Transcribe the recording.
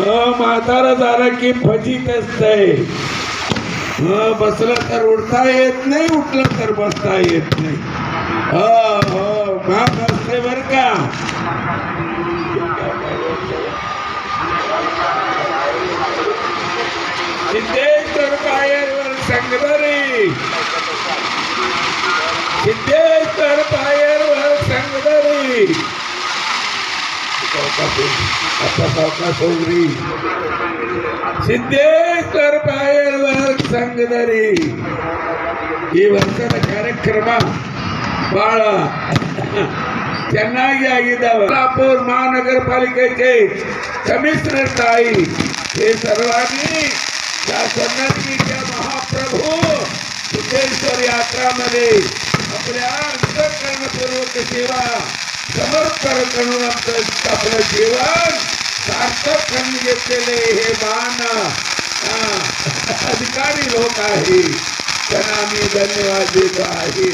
म्हातारा झाला की फजित असतंय. बसलं तर उठता येत नाही उठलं तर बसता येत नाही. हो हो असते बर का. सिद्धेश्वर पायरवर संगदरी सिद्धेश्वर पायरवर संगदरी आता सावकाश होगरी सिद्धेश्वर पायरवर कार्यक्रम बाळा. त्यांना या सोलापूर महानगरपालिकेचे कमिशनर ताई. हे सर्वांनी या सन्नतीच्या महाप्रभू सिद्धेश्वर यात्रामध्ये आपल्या अंतकरणपूर्वक सेवा चमत्कार करून आमचं आपलं जीवन सार्थक करून घेतलेले हे महान अधिकारी लोक आहे त्यांना आम्ही धन्यवाद देतो आहे.